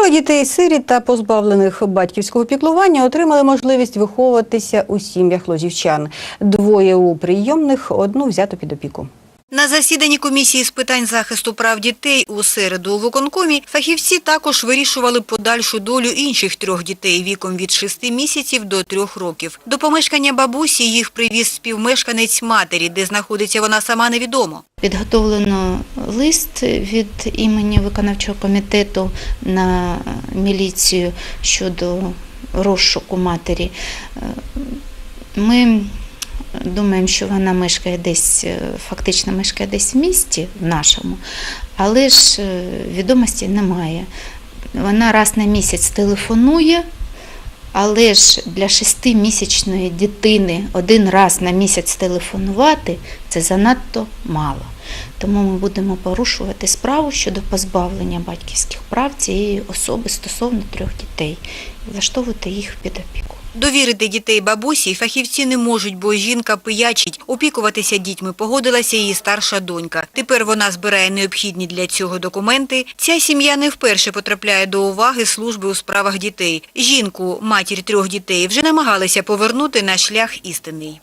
Троє дітей сиріт та позбавлених батьківського піклування отримали можливість виховуватися у сім'ях лозівчан. Двоє у прийомних, одну взято під опіку. На засіданні комісії з питань захисту прав дітей у середу у виконкомі фахівці також вирішували подальшу долю інших трьох дітей віком від 6 місяців до 3 років. До помешкання бабусі їх привіз співмешканець матері, де знаходиться вона сама невідомо. Підготовлено лист від імені виконавчого комітету на міліцію щодо розшуку матері. Е, Ми думаємо, що вона мешкає десь, е, фактично мешкає десь в місті в нашому, але ж е, відомості немає. Вона раз на місяць телефонує. Але ж для шестимісячної дитини один раз на місяць телефонувати це занадто мало. Тому ми будемо порушувати справу щодо позбавлення батьківських прав цієї особи стосовно трьох дітей і влаштовувати їх під опіку. Довірити дітей бабусі фахівці не можуть, бо жінка пиячить. Опікуватися дітьми погодилася її старша донька. Тепер вона збирає необхідні для цього документи. Ця сім'я не вперше потрапляє до уваги служби у справах дітей. Жінку, матір трьох дітей, вже намагалися повернути на шлях істинний.